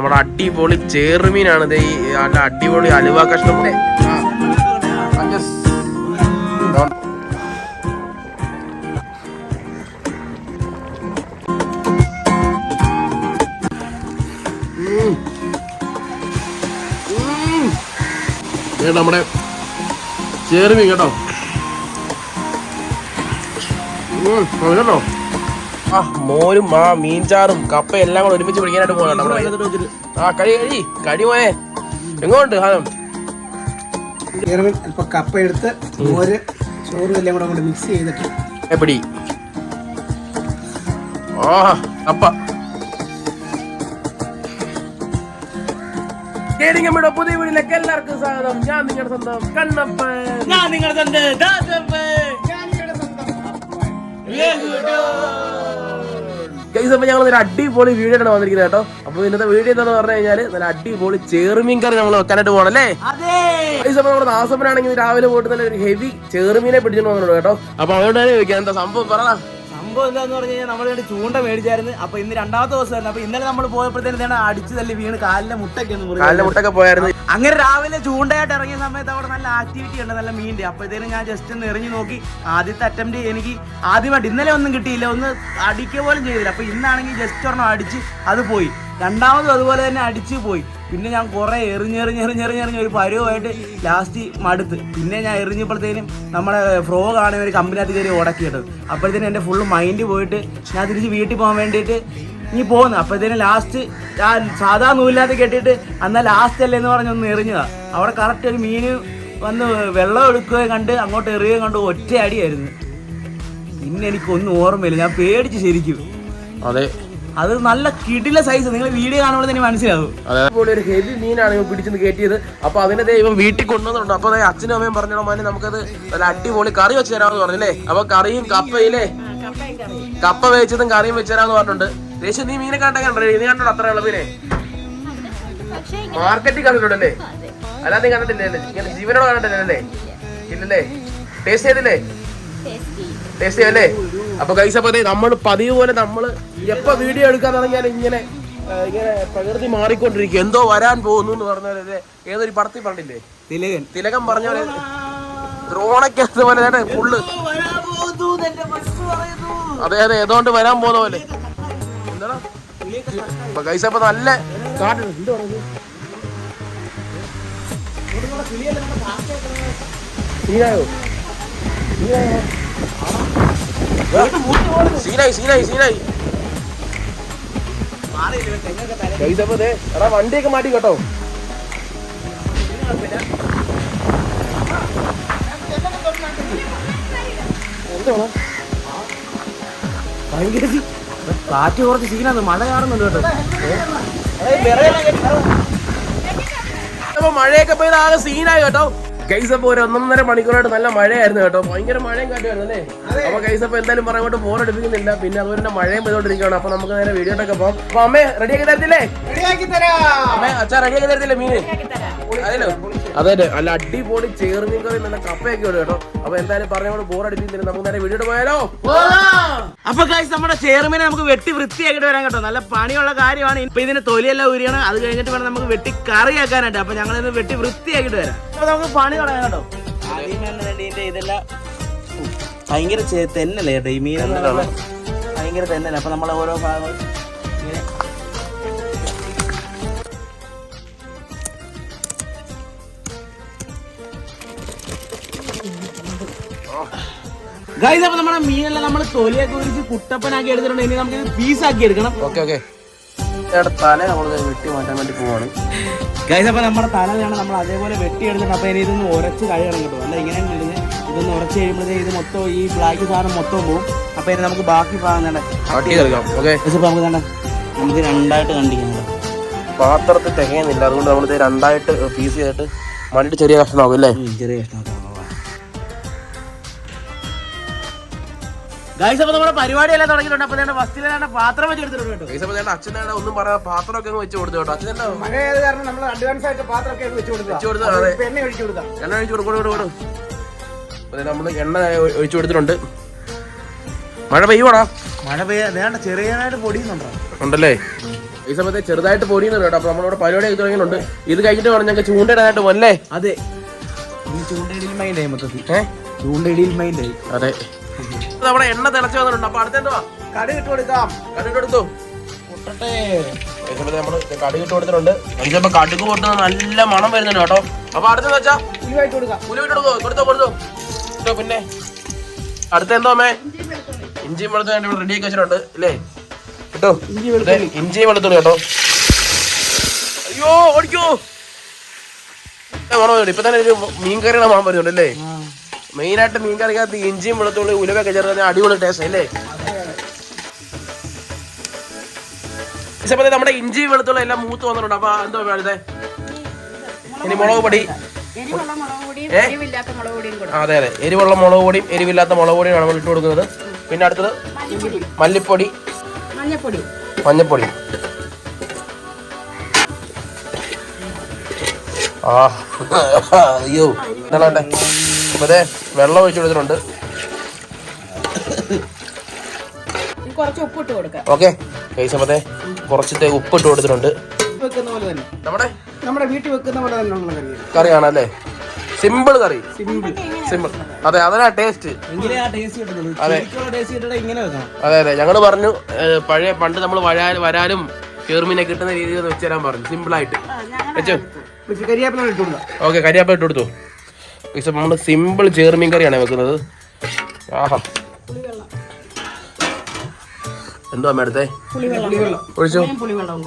നമ്മുടെ അടിപൊളി ചേറുമീനാണ് ഇത് ഈ നല്ല അടിപൊളി അലുവ കഷ്ണം നമ്മുടെ ചേറുമീൻ കേട്ടോ. കേട്ടോ? ആ മോരും ആ മീൻചാറും കപ്പ എല്ലാം കൂടെ ഒരുമിച്ച് പിടിക്കാനായിട്ട് പോകണം നമ്മുടെ ആ കഴി കഴി കടി പോയെ എങ്ങോട്ട് ഹാനം ഇപ്പൊ കപ്പ എടുത്ത് മോര് ചോറും എല്ലാം കൂടെ കൂടെ മിക്സ് ചെയ്തിട്ട്. എപ്പടി പിടി. ആ കപ്പ. കേടിങ്ങമ്മയുടെ പുതിയ വീടിലേക്ക് എല്ലാവർക്കും സ്വാഗതം. ഞാൻ നിങ്ങളുടെ സ്വന്തം കണ്ണപ്പൻ. ഞാൻ നിങ്ങളുടെ സ്വന്തം ദാസപ്പൻ. ഗൈസ് അപ്പോൾ ഞങ്ങൾ ഒരു അടിപൊളി വീഡിയോ ആണ് വന്നിരിക്കുന്നത് കേട്ടോ. അപ്പോൾ ഇന്നത്തെ വീഡിയോ എന്താണെന്ന് പറഞ്ഞു കഴിഞ്ഞാൽ നല്ല അടിപൊളി ചേറുമീൻ കറി നമ്മൾ വെക്കാനായിട്ട് പോകണല്ലേ അതെ. അപ്പോൾ നമ്മുടെ ദാസപ്പനാണെങ്കിൽ രാവിലെ പോയിട്ട് തന്നെ ഒരു ഹെവി ചേറുമീനെ പിടിച്ചിട്ട് വന്നിട്ടുണ്ട് കേട്ടോ. അപ്പോൾ അതുകൊണ്ട് തന്നെ ചോദിക്കാം എന്താ സംഭവം പറ. സംഭവം എന്താന്ന് പറഞ്ഞു കഴിഞ്ഞാൽ നമ്മൾ വേണ്ടി ചൂണ്ട മേടിച്ചായിരുന്നു. അപ്പൊ ഇന്ന് രണ്ടാമത്തെ ദിവസമായിരുന്നു അപ്പൊ ഇന്നലെ നമ്മൾ പോയപ്പോഴത്തേനും അടിച്ചു തല്ലി വീണ് കാലിലെ മുട്ടൊക്കെ ഒന്ന് മുട്ടൊക്കെ പോയായിരുന്നു. അങ്ങനെ രാവിലെ ചൂണ്ടയായിട്ട് ഇറങ്ങിയ സമയത്ത് അവിടെ നല്ല ആക്ടിവിറ്റി ഉണ്ട് നല്ല മീന്റെ അപ്പോഴത്തേനും ഞാൻ ജസ്റ്റ് ഒന്ന് എറിഞ്ഞു നോക്കി. ആദ്യത്തെ അറ്റംപ്റ്റ് എനിക്ക് ആദ്യമായിട്ട് ഇന്നലെ ഒന്നും കിട്ടിയില്ല. ഒന്ന് അടിക്കുക പോലും ചെയ്തില്ല. അപ്പൊ ഇന്നാണെങ്കിൽ ജസ്റ്റ് ഒരെണ്ണം അടിച്ച് അത് പോയി. രണ്ടാമതും അതുപോലെ തന്നെ അടിച്ച് പോയി. പിന്നെ ഞാൻ കുറെ എറിഞ്ഞെറിഞ്ഞെറിഞ്ഞെറിഞ്ഞെറിഞ്ഞ് ഒരു പരുവമായിട്ട് ലാസ്റ്റ് മടുത്ത്. പിന്നെ ഞാൻ എറിഞ്ഞപ്പോഴത്തേനും നമ്മുടെ ഫ്രോ കാണുന്ന ഒരു കമ്പനിനകത്ത് കയറി ഉടക്കിയിട്ടത് അപ്പോഴത്തേനും എന്റെ ഫുള്ള് മൈൻഡ് പോയിട്ട് ഞാൻ തിരിച്ച് വീട്ടിൽ പോകാൻ വേണ്ടിയിട്ട് ഇനി പോകുന്നു അപ്പോഴത്തേനും ലാസ്റ്റ് ഞാൻ സാധാ നൂലിനകത്ത് കെട്ടിയിട്ട് എന്നാൽ ലാസ്റ്റ് അല്ലേ എന്ന് പറഞ്ഞ് ഒന്ന് എറിഞ്ഞതാണ് അവിടെ കറക്റ്റ് ഒരു മീൻ വന്ന് വെള്ളം എടുക്കുകയും കണ്ട് അങ്ങോട്ട് എറിയുകയും കണ്ട് ഒറ്റ അടിയായിരുന്നു പിന്നെ എനിക്കൊന്നും ഓർമ്മയില്ല. ഞാൻ പേടിച്ച് ശരിക്കും. അതെ. അത് നല്ല കിടില സൈസ് നിങ്ങൾ വീഡിയോ കാണുമ്പോൾ തന്നെ മനസ്സിലാവും. അതേപോലെ ഒരു ഹെവി മീനാണ് ഇവ പിടിച്ചെന്ന് കയറ്റിയത് അപ്പൊ അതിനെ ദേ ഇവൻ വീട്ടിൽ കൊണ്ടുവന്നിട്ടുണ്ട്. അപ്പൊ അച്ഛനും അമ്മയും പറഞ്ഞോ മോനെ നമുക്കത് നല്ല അടിപൊളി കറി വെച്ച് തരാമെന്ന് പറഞ്ഞല്ലേ? അപ്പൊ കറിയും കപ്പയില്ലേ കപ്പ വേവിച്ചതും കറിയും വെച്ച് തരാമെന്ന് പറഞ്ഞിട്ടുണ്ട്. ദേശം നീ മീനെ കണ്ട കണ്ടേ? നീ കണ്ടോ അത്ര ഇളവിനെ മാർക്കറ്റിൽ കണ്ടിട്ടുണ്ടല്ലേ? അല്ലാതെ കണ്ടിട്ടില്ലേ ഇങ്ങനെ ജീവനോട് കണ്ടിട്ടില്ലല്ലേ? ഇല്ലല്ലേ? ടേസ്റ്റ് ചെയ്തില്ലേ? ടേസ്റ്റ് ചെയ്യല്ലേ? അപ്പൊ കൈസ അപ്പൊ നമ്മൾ പതിവ് പോലെ നമ്മൾ എപ്പോ വീഡിയോ എടുക്കാൻ തുടങ്ങിയാൽ ഇങ്ങനെ ഇങ്ങനെ പ്രകൃതി മാറിക്കൊണ്ടിരിക്കും. എന്തോ വരാൻ പോകുന്നു എന്ന് പറഞ്ഞ ഏതൊരു പടത്തിൽ പറഞ്ഞില്ലേ? തിലകൻ. തിലകം പറഞ്ഞ പോലെ ദ്രോണയ്ക്കകത്ത് പോലെ ഫുള്ള് അതെ അതെ ഏതോണ്ട് വരാൻ പോകുന്ന പോലെ. എന്താടാ? കൈസ അപ്പൊ നല്ല കാട്ടുണ്ട് എന്ത് പറയുന്നു എടാ വണ്ടിയൊക്കെ മാറ്റി കേട്ടോ. ഭയങ്കര കാറ്റ് കുറച്ച് സീനാണ് മഴ കാണുന്നുണ്ട് കേട്ടോ. മഴയൊക്കെ പെയ്ത് ആകെ സീനായി കേട്ടോ. ഗൈസ് അപ്പൊ ഒരു ഒന്നൊന്നര മണിക്കൂറായിട്ട് നല്ല മഴയായിരുന്നു കേട്ടോ. ഭയങ്കര മഴയും കാട്ടുമായിരുന്നു അല്ലേ? അപ്പൊ ഗൈസ് അപ്പൊ എന്തായാലും പറയങ്ങോട്ട് ഫോൺ എടുപ്പിക്കുന്നില്ല. പിന്നെ അതുപോലെ തന്നെ മഴയും പെയ്തോണ്ടിരിക്കുകയാണ് അപ്പൊ നമുക്ക് നേരെ വീഡിയോട്ടൊക്കെ പോകാം. അപ്പൊ അമ്മേ റെഡിയാക്കി തരത്തില്ലേ? അമ്മേ അച്ഛാ റെഡിയാക്കി തരത്തില്ലേ മീന് അതല്ലോ. അതെ അല്ല അടിപൊളി ചേർമീൻ കറി നല്ല കപ്പയൊക്കെ ഉണ്ട് കേട്ടോ. അപ്പൊ എന്തായാലും പറഞ്ഞോട് ബോർ അടിപ്പിക്കുന്നില്ല നമുക്ക് നേരെ വീഡിയോ പോയാലോ? അപ്പൊ കാശ് നമ്മുടെ ചേർമീനെ നമുക്ക് വെട്ടി വൃത്തിയാക്കിട്ട് വരാൻ കേട്ടോ. നല്ല പണിയുള്ള കാര്യമാണ്. ഇപ്പൊ ഇതിന് തൊലിയെല്ലാം ഉരിയാണ്. അത് കഴിഞ്ഞിട്ട് വേണം നമുക്ക് വെട്ടി കറിയാക്കാനായിട്ട്. അപ്പൊ ഞങ്ങൾ ഇത് വെട്ടി വൃത്തിയാക്കിട്ട് വരാം. അപ്പൊ നമുക്ക് പണി തുടങ്ങാം കേട്ടോ. ഇതെല്ലാം ഭയങ്കര തെന്നല്ലേ കേട്ടോ ഈ മീൻ? ഭയങ്കര തെന്നല്ലേ. അപ്പൊ നമ്മൾ ഓരോ ഭാഗങ്ങൾ ഗൈസ് അപ്പൊ നമ്മുടെ മീനെല്ലാം നമ്മൾ തൊലിയൊക്കെ ഒരു കുട്ടപ്പനാക്കി എടുത്തിട്ടുണ്ട്. ഇനി നമുക്ക് ഇത് ആക്കി എടുക്കണം. Okay okay. തല നമ്മൾ വെട്ടി മാറ്റാൻ വേണ്ടി പോവാണ്. ഗൈസ് അപ്പൊ നമ്മുടെ തലയാണ് വേണം നമ്മൾ അതേപോലെ വെട്ടി എടുത്തിട്ട് അപ്പൊ ഇനി ഇതൊന്ന് ഉരച്ച് കഴിയണം കേട്ടോ. അല്ല ഇങ്ങനെ ഇടുന്നത് ഇതൊന്ന് ഉറച്ച് കഴിയുമ്പോഴത്തേക്ക് ഇത് മൊത്തം ഈ ബ്ലാക്ക് സാധനം മൊത്തം പോകും അപ്പൊ ഇനി നമുക്ക് ബാക്കി ഭാഗം വേണ്ട അപ്പൊ നമുക്ക് വേണ്ട നമുക്ക് രണ്ടായിട്ട് കണ്ടിരിക്കണം പാത്രത്തിൽ തികയുന്നില്ല. അതുകൊണ്ട് നമ്മളിത് രണ്ടായിട്ട് പീസ് ചെയ്തിട്ട് മണ്ടിട്ട് ചെറിയ കഷ്ണമാകും അല്ലേ? ചെറിയ കഷ്ണം ഗൈസ് അപ്പൊ നമ്മുടെ പരിപാടിയെല്ലാം തുടങ്ങിയിട്ടുണ്ട്. അപ്പൊ തന്നെ പാത്രം വെച്ച് എടുത്തിട്ടുണ്ട് കേട്ടോ. പൈസ അച്ഛൻ ഒന്നും പറയാ പാത്രമൊക്കെ വെച്ച് കൊടുത്തു കേട്ടോ. അച്ഛൻ മഴ ആയത് കാരണം നമ്മൾ അഡ്വാൻസ് ആയിട്ട് പാത്രമൊക്കെ വെച്ച് കൊടുത്തു എണ്ണ ഒഴിച്ചു കൊടുക്കാം എണ്ണ ഒഴിച്ചു കൊടുക്കും നമ്മൾ എണ്ണ ഒഴിച്ചു കൊടുത്തിട്ടുണ്ട്. മഴ പെയ്യുവാടാ? മഴ പെയ്യാണ്ട് ചെറിയതായിട്ട് പൊടിയുന്നുണ്ടോ? ഉണ്ടല്ലേ? ഈ സമയത്ത് ചെറുതായിട്ട് പൊടിയുന്നുണ്ട് കേട്ടോ. അപ്പൊ നമ്മളിവിടെ പരിപാടി ആയി തുടങ്ങിയിട്ടുണ്ട്. ഇത് കഴിഞ്ഞിട്ട് വേണം ഞങ്ങൾക്ക് ചൂണ്ടയിടാനായിട്ട് പോലല്ലേ അതെ. ചൂണ്ടയിടയിൽ മൈൻഡായി മൊത്തത്തിൽ. ചൂണ്ടയിടിയിൽ മൈൻഡായി അതെ. നമ്മുടെ എണ്ണ തിളച്ചു വന്നിട്ടുണ്ട്. അപ്പൊ അടുത്തെന്തുവാ കടി ഇട്ട് കൊടുക്കാം. കടുക് എടുത്തു പൊട്ടട്ടെ ഈ സമയത്ത് നമ്മൾ കടി ഇട്ട് കൊടുത്തിട്ടുണ്ട്. ഇതിപ്പോ കടുക് പൊട്ടുന്ന നല്ല മണം വരുന്നുണ്ട് കേട്ടോ. അപ്പൊ അടുത്തെന്ന് വെച്ചാ? ഇവായിട്ട് കൊടുക്കാം. പുലി വിട്ട് കൊടുക്കോ കൊടുത്തോ കൊടുത്തോ. പിന്നെ. അടുത്ത എന്തോ അമ്മേ? ഇഞ്ചിയും വെളുത്തു ഇവിടെ റെഡി ആക്കി വെച്ചിട്ടുണ്ട്. അല്ലേ കേട്ടോ? ഇഞ്ചി ഇഞ്ചിയും വെളുത്തുള്ളി കേട്ടോ. അയ്യോ ഓടിക്കോ. മണം ഇപ്പൊ തന്നെ ഒരു മീൻകറിയുടെ മണം വരുന്നുണ്ട് അല്ലേ? മെയിൻ മീൻ കറിക്കകത്ത് ഇഞ്ചിയും വെളുത്തുള്ളി ഉലുവൊക്കെ ചേർത്ത് അടിപൊളി ടേസ്റ്റ് അല്ലേ? നമ്മുടെ ഇഞ്ചി വെളുത്തുള്ളി എല്ലാം മൂത്ത് വന്നിട്ടുണ്ട്. അപ്പൊ എന്തോ വേണ്ടത്? ഇനി മുളക് പൊടി. അതെ അതെ. എരിവുള്ള മുളക് പൊടിയും എരിവില്ലാത്ത മുളക് പൊടിയും ആണ് ഇട്ട് കൊടുക്കുന്നത്. പിന്നെ അടുത്തത് മല്ലിപ്പൊടി. മഞ്ഞപ്പൊടി. മഞ്ഞപ്പൊടി. ആ അയ്യോ. അപ്പൊ അതെ വെള്ളം ഒഴിച്ചു കൊടുത്തിട്ടുണ്ട്. കുറച്ച് ഉപ്പിട്ട് കൊടുക്കാം. ഓക്കെ. കഴിച്ചപ്പത്തെ കുറച്ചത്തെ ഉപ്പ് ഇട്ട് കൊടുത്തിട്ടുണ്ട്. വെക്കുന്ന പോലെ തന്നെ. നമ്മുടെ? നമ്മുടെ വീട്ടിൽ വെക്കുന്ന പോലെ തന്നെ ഉള്ള കറി. കറിയാണല്ലേ? സിമ്പിൾ കറി. സിമ്പിൾ സിമ്പിൾ അതെ അതാ. ടേസ്റ്റ് അതെ. അതെ അതെ. ഞങ്ങൾ പറഞ്ഞു പഴയ പണ്ട് നമ്മൾ വരാനും കേർമിനെ കിട്ടുന്ന രീതിയിൽ വെച്ചു തരാൻ പറഞ്ഞു. സിമ്പിൾ ആയിട്ട്. വെച്ചോ? പക്ഷെ കരിയാപ്പില ഇട്ടു കൊടുക്കാം. ഓക്കെ കരിയാപ്പില ഇട്ടു കൊടുത്തു. പക്ഷെ നമ്മൾ സിമ്പിൾ ചേർമീൻ കറിയാണ് വെക്കുന്നത്. ആഹാ. എന്തോ അമ്മ ഒഴിച്ചു? പുളിവെള്ളവും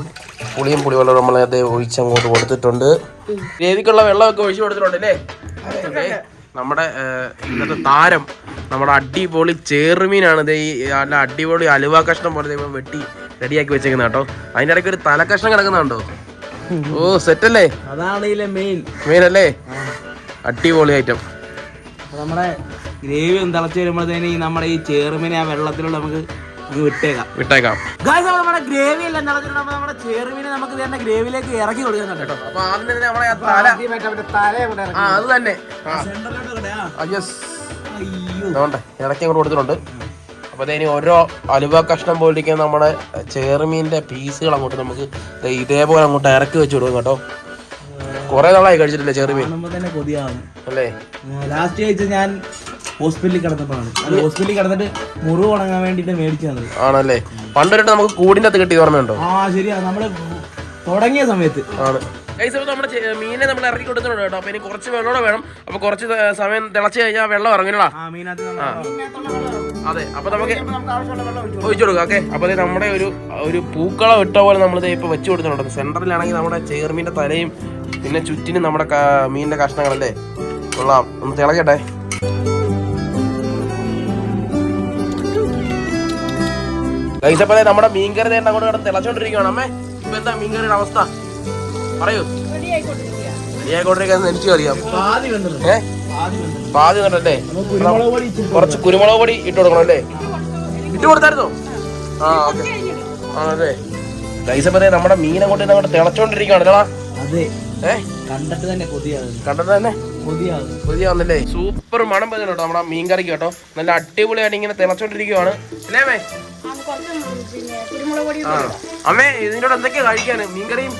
പുളിയും പുളിവെള്ളം നമ്മൾ അത് ഒഴിച്ചങ്ങോട്ട് കൊടുത്തിട്ടുണ്ട്. ഗ്രേവിക്കുള്ള വെള്ളമൊക്കെ ഒഴിച്ചു കൊടുത്തിട്ടുണ്ട് അല്ലേ. നമ്മുടെ ഇന്നത്തെ താരം നമ്മുടെ അടിപൊളി ചേർമീനാണ്. ഇത് ഈ നല്ല അടിപൊളി അലുവ കഷ്ണം പോലെ ഇപ്പം വെട്ടി റെഡിയാക്കി വെച്ചേക്കുന്ന കേട്ടോ. അതിന്റെ ഇടയ്ക്ക് ഒരു തലക്കഷ്ണം കിടക്കുന്നുണ്ടോ? ഓ സെറ്റല്ലേ? അതാണ് മെയിൻ മെയിൻ മീനല്ലേ അടിപൊളി ഐറ്റം നമ്മുടെ ഗ്രേവി ഒന്ന് തിളച്ച് വരുമ്പോഴത്തേന് ഈ നമ്മുടെ ഈ ചേറുമീനെ ആ വെള്ളത്തിലുള്ള നമുക്ക് വിട്ടേക്കാം. വിട്ടേക്കാം. നമ്മുടെ ഗ്രേവി എല്ലാം തിളച്ചിട്ടുണ്ടപ്പോൾ നമ്മുടെ ചേറുമീനെ നമുക്ക് തന്നെ ഗ്രേവിയിലേക്ക് ഇറക്കി കൊടുക്കുന്നുണ്ട് കേട്ടോ. അപ്പൊ ആദ്യം തന്നെ നമ്മളെ തല ആ അത് തന്നെ. ആ. സെന്ററിലോട്ട് ഇടേ. ആ. ആ, അയ്യോ. അതുകൊണ്ട് ഇറക്കി അങ്ങോട്ട് കൊടുത്തിട്ടുണ്ട്. അപ്പോൾ ഇനി ഓരോ അലുവ കഷ്ണം പോലിരിക്കുന്ന നമ്മുടെ ചേറുമീന്റെ പീസുകൾ അങ്ങോട്ട് നമുക്ക് ഇതേപോലെ അങ്ങോട്ട് ഇറക്കി വെച്ച് കൊടുക്കും കേട്ടോ. കുറേ നാളായി കഴിച്ചിട്ടില്ലേ ചെറുമീൻ തന്നെ അല്ലേ? ലാസ്റ്റ് കഴിച്ചത് ഞാൻ ഹോസ്പിറ്റലിൽ കിടന്നപ്പോഴാണ്. അത് ഹോസ്പിറ്റലിൽ കിടന്നിട്ട് മുറിവ് ഉണങ്ങാൻ വേണ്ടിട്ട് മേടിച്ചു തന്നത് ആണല്ലേ? പണ്ടൊരിട്ട് നമുക്ക് കൂടിന്റെ അകത്ത് കിട്ടി ഓർമ്മയുണ്ടോ? ആ ശരിയാ. നമ്മൾ തുടങ്ങിയ സമയത്ത്. ആണ്. ഗൈസ് അപ്പോൾ നമ്മുടെ മീനെ നമ്മൾ ഇറക്കി കൊടുത്തിട്ടുണ്ട് കേട്ടോ. അപ്പോൾ ഇനി കുറച്ച് വെള്ളമൂടെ വേണം. അപ്പോൾ കുറച്ച് സമയം തിളച്ച് കഴിഞ്ഞാൽ വെള്ളം ഇറങ്ങില്ല അതെ. അപ്പോൾ നമുക്ക് ഒഴിച്ചു കൊടുക്കാം ഓക്കെ? അപ്പോൾ നമ്മുടെ ഒരു ഒരു പൂക്കളം ഇട്ട പോലെ നമ്മൾ ഇപ്പോൾ വെച്ച് കൊടുത്തിട്ടുണ്ട്. സെന്ററിലാണെങ്കിൽ നമ്മുടെ ചേർമീന്റെ തലയും പിന്നെ ചുറ്റിനും നമ്മുടെ മീനിന്റെ കഷ്ണങ്ങളല്ലേ? കൊള്ളാം. ഒന്ന് തിളക്കട്ടെ. കഴിച്ചപ്പോഴേ നമ്മുടെ മീൻകറി തന്നെ അങ്ങോട്ട് കിടന്ന് തിളച്ചോണ്ടിരിക്കുകയാണ് അമ്മേ ഇപ്പൊ എന്താ മീൻകറിയുടെ അവസ്ഥ? പറയൂ. റെഡിയായിക്കൊണ്ടിരിക്കുന്നത് എനിക്ക് അറിയാം. ഏ? പാതി ഇച്ചിരി കുറച്ച് കുരുമുളക് പൊടി ഇട്ട് കൊടുക്കണം അല്ലേ? ഇട്ട് കൊടുത്തായിരുന്നോ? ആ ഓക്കെ. ആണല്ലേ? ഗൈസ് അപ്പോൾ നമ്മുടെ മീൻ അങ്ങോട്ട് അങ്ങോട്ട് തിളച്ചോണ്ടിരിക്കുകയാണ് അല്ലേ കണ്ടിട്ട് തന്നെ കൊതിയാകുന്നു കണ്ടിട്ട് തന്നെ? സൂപ്പർ മണം വരുന്നുണ്ട് കേട്ടോ നമ്മുടെ മീൻ കറിക്ക് കേട്ടോ. നല്ല അടിപൊളിയായിട്ട് ഇങ്ങനെ തിളച്ചോണ്ടിരിക്കുവാണ്. അല്ലേ അമ്മേ? ആ. ഇതിനോട് എന്തൊക്കെയാ കഴിക്കാന്? മീൻകറിയും?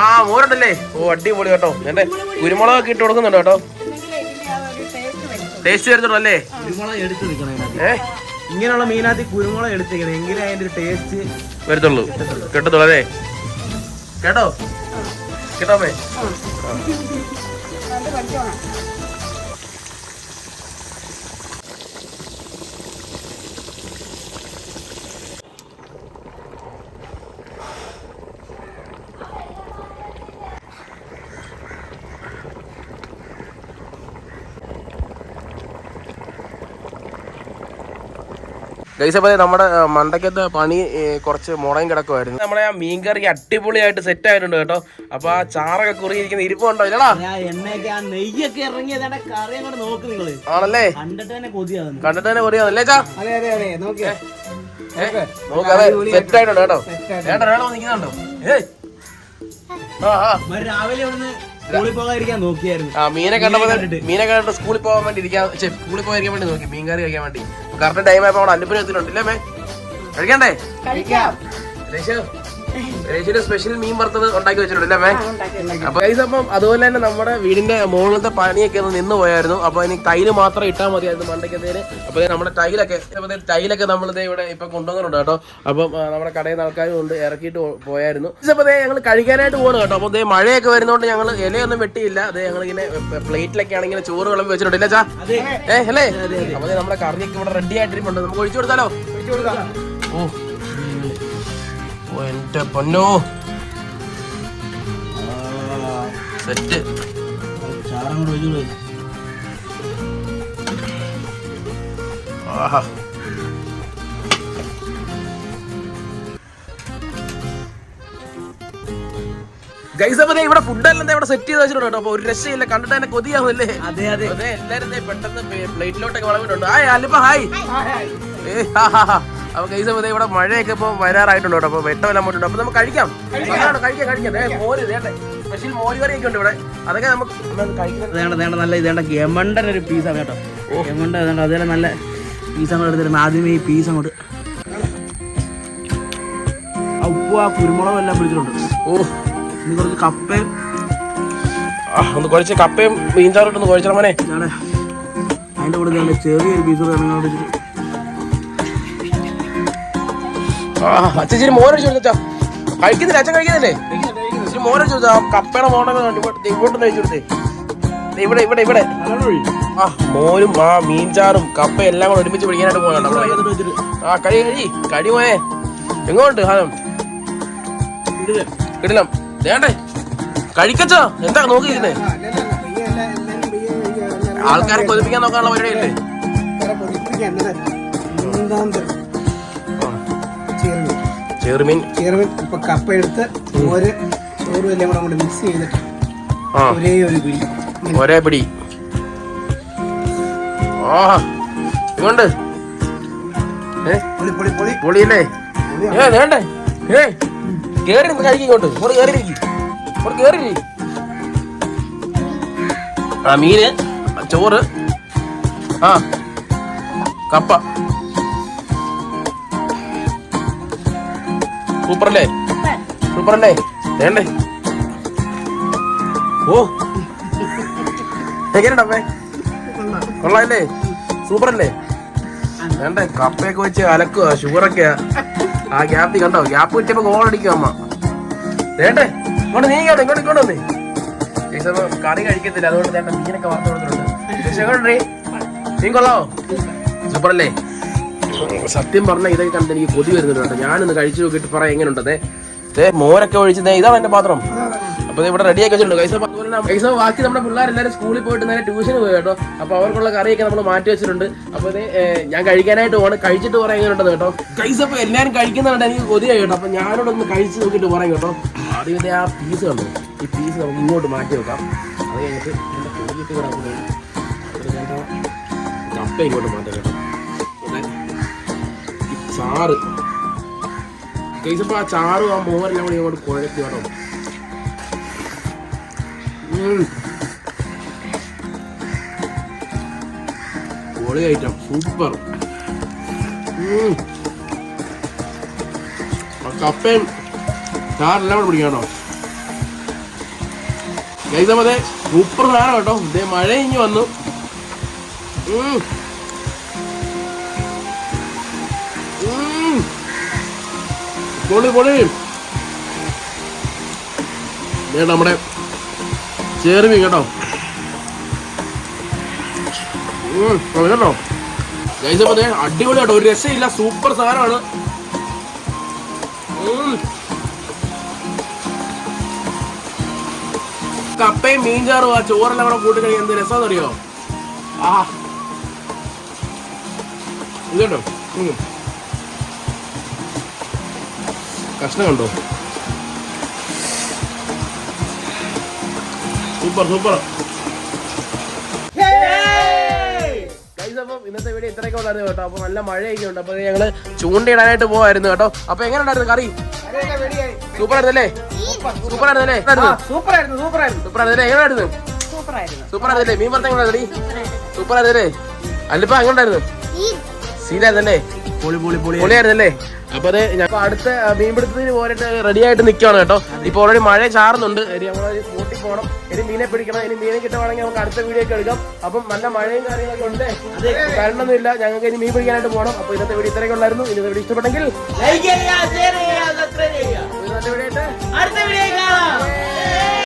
ആ മോരുണ്ടല്ലേ? ഓ അടിപൊളി കേട്ടോ. എന്റെ കുരുമുളകൊക്കെ ഇട്ട് കൊടുക്കുന്നുണ്ട് കേട്ടോ. ടേസ്റ്റ് വരും ടേസ്റ്റ് വരുന്നുള്ളൂ അല്ലേ? കുരുമുളക് എടുത്ത് നിൽക്കണം ഏ? ഇങ്ങനെയുള്ള മീനകത്ത് കുരുമുളക് എടുത്തേക്കണം എങ്കിലേ അതിന്റെ ടേസ്റ്റ് വരത്തുള്ളൂ. കേട്ടോ അല്ലേ? കേട്ടോ? കേട്ടോ അമ്മേ. പഠിച്ചോണം നമ്മുടെ മണ്ടക്കത്തെ മണ്ടയ്ക്കത്തെ പണി കുറച്ച് മുടങ്ങി കിടക്കുമായിരുന്നു നമ്മുടെ ആ മീൻകറി അടിപൊളിയായിട്ട് സെറ്റ് ആയിട്ടുണ്ട് കേട്ടോ. അപ്പൊ ആ ചാറൊക്കെ കുറിയിരിക്കുന്ന ഇരിപ്പുണ്ടോ ഇല്ലടാ. നെയ്യൊക്കെ ആണല്ലേ? കണ്ടിട്ട് തന്നെ കൊതിയാണല്ലേ കണ്ടിട്ട് തന്നെ പറയാന്നല്ലേ ചാ? നോക്കാതെ സെറ്റ് ആയിട്ടുണ്ട് കേട്ടോ. ഏട്ടാ ഒരാളെ നിൽക്കുന്നുണ്ടോ രാവിലെ സ്കൂളിൽ പോകാതിരിക്കാൻ നോക്കിയായിരുന്നു. ആ മീനെ കണ്ടപ്പോൾ മീനെ കണ്ടിട്ട്. സ്കൂളിൽ പോകാൻ വേണ്ടി ഇരിക്കാൻ സ്കൂളിൽ പോയിരിക്കാൻ വേണ്ടി നോക്കി മീൻ കറി കഴിക്കാൻ വേണ്ടി. കറക്റ്റ് ടൈം ആയപ്പോ അവിടെ അല്ലുപ്പിന് എത്തിയിട്ടുണ്ട്. ഇല്ലേ മേ കഴിക്കണ്ടേ? കഴിക്കാം. രേശുവിന്റെ സ്പെഷ്യൽ മീൻ വറുത്തത് ഉണ്ടാക്കി വെച്ചിട്ടുണ്ട് അല്ലേ അപ്പൊ അതുപോലെ തന്നെ നമ്മുടെ വീടിന്റെ മുകളിലത്തെ പണിയൊക്കെ ഒന്ന് നിന്ന് പോയായിരുന്നു. അപ്പൊ ഇനി തൈൽ മാത്രം ഇട്ടാൽ മതിയായിരുന്നു മണ്ടയ്ക്കത്തേന് അപ്പൊ ദേ നമ്മുടെ തൈലൊക്കെ തൈലൊക്കെ നമ്മൾ ഇവിടെ ഇപ്പൊ കൊണ്ടുവന്നിട്ടുണ്ട് കേട്ടോ. അപ്പം നമ്മുടെ കടയിൽ നിന്ന് ആൾക്കാരും കൊണ്ട് ഇറക്കിയിട്ട് പോയായിരുന്നു. അപ്പൊ ദേ ഞങ്ങൾ കഴിക്കാനായിട്ട് പോകണം കേട്ടോ. അപ്പൊ ദേ മഴയൊക്കെ വരുന്നോണ്ട് ഞങ്ങൾ ഇലയൊന്നും വെട്ടിയില്ല. അതേ ഞങ്ങൾ ഇങ്ങനെ പ്ലേറ്റിലൊക്കെ ആണെങ്കിൽ ചോറ് വിളമ്പി വെച്ചിട്ടുണ്ട് ഇല്ല ചാ? ഏ അല്ലേ? അപ്പൊ ദേ നമ്മുടെ കറിയൊക്കെ ഇവിടെ റെഡി ആയിട്ടിരിപ്പുണ്ട്. നമുക്ക് ഒഴിച്ചു കൊടുത്താലോ? ഓ. ഓ എന്റെ പൊന്നോ സെറ്റ് ആഹാ ഗൈസ് അപ്പൊ ഇവിടെ ഫുഡെല്ലാം ഇവിടെ സെറ്റ് ചെയ്ത് വെച്ചിട്ടുണ്ട് കേട്ടോ. അപ്പൊ ഒരു രക്ഷയില്ല. കണ്ടിട്ട് തന്നെ കൊതിയാവുന്നല്ലേ അതെ അതെ. അതെ എല്ലാരും പെട്ടെന്ന് പ്ലേറ്റിലോട്ടൊക്കെ വളവിട്ടുണ്ട്. ഹായ് അലിപ്പ ഹായ് ഏ, ഹാ, ഹാ, ഹാ. അപ്പൊ കൈസ അപ്പൊ ഇവിടെ മഴയൊക്കെ ഇപ്പൊ വരാറായിട്ടുണ്ട് കേട്ടോ. വെട്ടം വെട്ടമെല്ലാം പോയിട്ടുണ്ട്. അപ്പൊ നമുക്ക് കഴിക്കാം. കഴിക്കാം. കഴിക്കാം മോര് ദേണ്ടേ സ്പെഷ്യൽ മോര് കറിയൊക്കെ ഉണ്ട് ഇവിടെ. അതൊക്കെ നമുക്ക് കഴിക്കാം. കഴിക്കുന്നത് നല്ല ഇതേണ്ട ഗമണ്ടൻ ഒരു പീസാണ് കേട്ടോ. ഗമണ്ട അതേണ്ട അതേ നല്ല പീസ് അങ്ങോട്ട് എടുത്തിരുന്നു ആദ്യമേ ഈ പീസ് അങ്ങോട്ട്. ഉപ്പും ആ കുരുമുളകും എല്ലാം പിടിച്ചിട്ടുണ്ട്. ഓ. ഇനി കുറച്ച് കപ്പയും. ഒന്ന് കുഴച്ച് കപ്പയും മീൻചാറിട്ടൊന്ന് കുഴച്ചാൽ മോനെ. അതിന്റെ കൂടെ ചെറിയൊരു പീസ് കൂടെ അച്ഛൻ മോരടിച്ചു കൊടുത്താ. കഴിക്കുന്നില്ല അച്ഛൻ കഴിക്കുന്നില്ലേ? ഇച്ചിരി മോരടിച്ചു കൊടുത്താ. കപ്പയുടെ മോണൊക്കെ കണ്ടു. ഇങ്ങോട്ടൊന്ന് കഴിച്ചു കൊടുത്തേ. ഇവിടെ ഇവിടെ ഇവിടെ. ആ മോരും ആ മീൻചാറും കപ്പ എല്ലാം കൂടെ ഒരുമിച്ച് പിടിക്കാനായിട്ട് കയ്യിൽ. വെച്ചിട്ട് ആ കഴി കഴി കടി മോനെ. എങ്ങോട്ട് ഹാരം കിടിലം. വേണ്ടേ? കഴിക്കച്ചോ? എന്താ നോക്കിയിരുന്നേ ആൾക്കാരെ കൊതിപ്പിക്കാൻ നോക്കാനുള്ള പരിപാടിയല്ലേ? ചെറുമീൻ. ചെറുമീൻ ഇപ്പൊ കപ്പ എടുത്ത് മോര് ചോറും എല്ലാം കൂടെ അങ്ങോട്ട് മിക്സ് ചെയ്തിട്ട് ഒരേ ഒരു പിടി. ഒരേ പിടി. ഇങ്ങോട്ട്. ഏ? പൊളിയല്ലേ? വേണ്ടേ? ഏ കേറി കഴിക്കും ഇങ്ങോട്ട്. ഇങ്ങോട്ട് ഇങ്ങോട്ട്. ആ മീന് ചോറ് ആ കപ്പ. സൂപ്പറല്ലേ? സൂപ്പറല്ലേ? വേണ്ടേ? ഓ. എങ്ങനെയുണ്ട് കൊള്ളാല്ലേ? സൂപ്പറല്ലേ? വേണ്ടേ? കപ്പയൊക്കെ വെച്ച് അലക്കുക ഷുഗറൊക്കെയാ ആ ഗ്യാപ്പ് കണ്ടോ? ഗ്യാപ്പ് കിട്ടിയപ്പോ ഗോൾ അടിക്കും അമ്മ. വേണ്ടേ? ഇങ്ങോട്ട് നീ ഇങ്ങോട്ട് ഇങ്ങോട്ട് ഇങ്ങോട്ട് വന്നേ. കറി കഴിക്കത്തില്ല. അതുകൊണ്ട് വേണ്ട മീനൊക്കെ വറുത്ത് കൊടുത്തിട്ടുണ്ട്. മീൻ കൊള്ളാവോ? സൂപ്പറല്ലേ? സത്യം പറഞ്ഞാൽ ഇതൊക്കെ കണ്ട് എനിക്ക് കൊതി വരുന്നുണ്ട് കേട്ടോ. ഞാനൊന്ന് കഴിച്ചു നോക്കിയിട്ട് പറയാം എങ്ങനെയുണ്ടതേ ഏ മോരൊക്കെ ഒഴിച്ചതേ ഇതാ എന്റെ പാത്രം. അപ്പൊ ഇവിടെ റെഡി ആക്കി വെച്ചിട്ടുണ്ട്. കൈസ കൈസ ബാക്കി നമ്മുടെ പിള്ളേരെല്ലാരും സ്കൂളിൽ പോയിട്ട് നേരെ ട്യൂഷന് പോയി കേട്ടോ. അപ്പൊ അവർക്കുള്ള കറിയൊക്കെ നമ്മൾ മാറ്റി വെച്ചിട്ടുണ്ട്. അപ്പൊ ഞാൻ കഴിക്കാനായിട്ട് പോകണം കഴിച്ചിട്ട് പറയാൻ എങ്ങനെയുണ്ടെന്ന് കേട്ടോ. കൈസ അപ്പൊ എല്ലാരും കഴിക്കുന്നുണ്ട് എനിക്ക് കൊതിയായി കേട്ടോ. അപ്പൊ ഞാനോടൊന്ന് കഴിച്ച് നോക്കിയിട്ട് പറയാം കേട്ടോ. ആദ്യം ഇതേ ആ പീസ് കണ്ടു? ഈ പീസ് നമുക്ക് ഇങ്ങോട്ട് മാറ്റി വെക്കാം. അത് കഴിഞ്ഞിട്ട് കിടക്കുന്നത് കപ്പ ഇങ്ങോട്ട് മാറ്റാം കേട്ടോ. ചാറ്. കഴിച്ചപ്പോ ആ ചാറ് ആ മോരെല്ലാം കൂടി ഇങ്ങോട്ട് കുഴക്കി ഉം. പൊളി ഐറ്റം സൂപ്പർ. കപ്പയും ചാറെല്ലാം കൂടെ പിടിക്കണോ അതെ സൂപ്പർ സാധനം കേട്ടോ. ഇതേ മഴ ഇഞ്ഞ് വന്നു. പൊളി പൊളി. നമ്മുടെ ചേർവി കേട്ടോ. കേട്ടോ. കഴിച്ചപ്പോ അടിപൊളി കേട്ടോ ഒരു രക്ഷയില്ല. സൂപ്പർ സാധനമാണ്. കപ്പയും മീൻചാറും ആ ചോറെല്ലാം കൂടെ കൂട്ടി കഴിക്കാൻ എന്ത് രസമാണെന്ന് അറിയോ ആ ഇത് കഷ്ണം കണ്ടോ സൂപ്പർ. സൂപ്പർ അപ്പം ഇന്നത്തെ വീഡിയോ ഇത്രയൊക്കെ ഉണ്ടായിരുന്നു കേട്ടോ. അപ്പൊ നല്ല മഴയൊക്കെ ഉണ്ട്. അപ്പൊ ഞങ്ങൾ ചൂണ്ടയിടാനായിട്ട് പോവായിരുന്നു കേട്ടോ. അപ്പൊ എങ്ങനെ ഉണ്ടായിരുന്നു കറി? സൂപ്പർ ആയിരുന്നല്ലേ സൂപ്പർ ആയിരുന്നല്ലേ സൂപ്പർ. ആയിരുന്നു സൂപ്പർ ആയിരുന്നു സൂപ്പർ ആയിരുന്നല്ലേ എങ്ങനെ ആയിരുന്നു സൂപ്പറായിരുന്നു. സൂപ്പർ ആയിരുന്നല്ലേ മീൻ പറഞ്ഞ എങ്ങനെ സൂപ്പർ ആയിരുന്നല്ലേ അല്ലിപ്പ എങ്ങനെ ഉണ്ടായിരുന്നു സീനായിരുന്നല്ലേ? പൊളി പൊളി പൊളി. പൊളിയായിരുന്നല്ലേ? അപ്പൊ അത് ഞങ്ങൾ അടുത്ത മീൻപിടുത്തത്തിന് പോയിട്ട് റെഡി ആയിട്ട് നിൽക്കുകയാണ് കേട്ടോ. ഇപ്പൊ ഓൾറെഡി മഴ ചാറുന്നുണ്ട്. ഇനി പോകണം ഇനി മീനെ പിടിക്കണം. ഇനി മീനെ കിട്ടുവാണെങ്കിൽ നമുക്ക് അടുത്ത വീഡിയോ ഒക്കെ എടുക്കാം. അപ്പം നല്ല മഴയും കാര്യങ്ങളൊക്കെ ഉണ്ട്. അത്. ഞങ്ങൾക്ക് ഇനി മീൻ പിടിക്കാനായിട്ട് പോകണം. അപ്പൊ ഇന്നത്തെ വീഡിയോ ഇത്രയൊക്കെ ഉള്ളായിരുന്നു. ഇനി വീഡിയോ ഇഷ്ടപ്പെട്ടെങ്കിൽ അടുത്ത വീഡിയോ